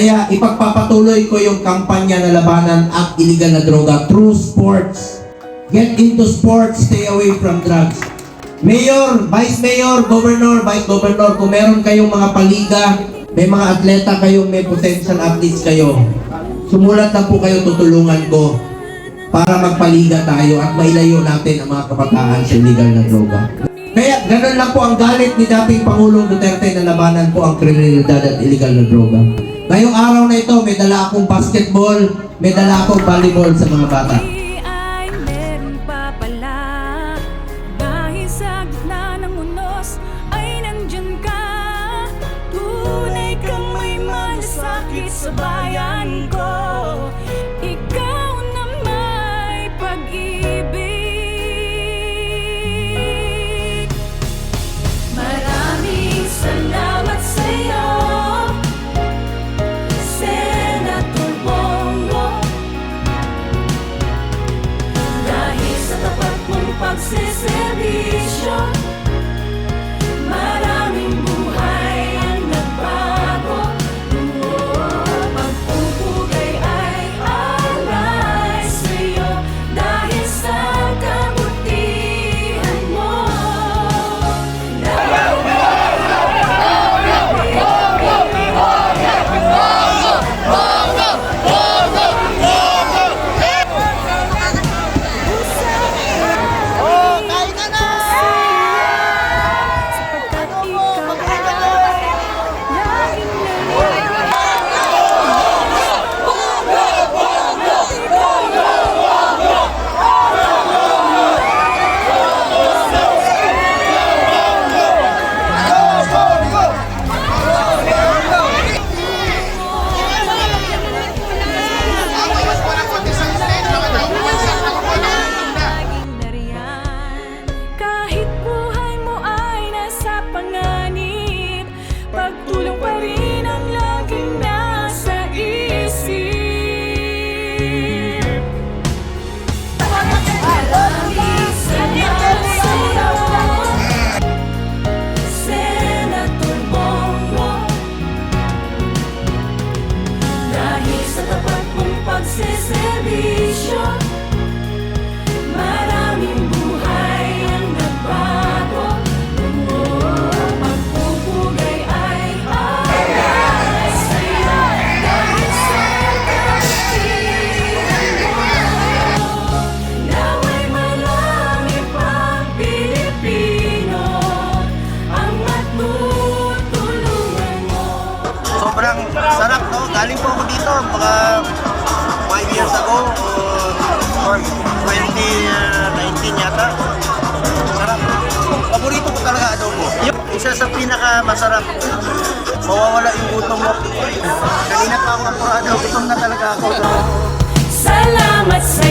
Kaya ipagpapatuloy ko yung kampanya na labanan ang illegal na droga through sports. Get into sports, stay away from drugs. Mayor, Vice Mayor, Governor, Vice Governor, kung meron kayong mga paliga, may mga atleta kayong may potential athletes kayo, sumulat na po kayo, tutulungan ko para magpaliga tayo at mailayo natin ang mga kabataan sa illegal na droga. Kaya ganun lang po ang galit ni dating Pangulong Duterte na labanan po ang kriminalidad at illegal na droga. Ngayong araw na ito, may dala akong basketball, may dala akong volleyball sa mga bata. ay Dahil sa tapat mong pagsiservisyo Galing po ako dito, mga 5 years ago, or 2019 yata. Sarap. Paborito ko talaga adobo. Isa sa pinaka masarap. Mawawala yung gutom mo. Kanina pa ako apurado, gutom na talaga ako. Salamat sa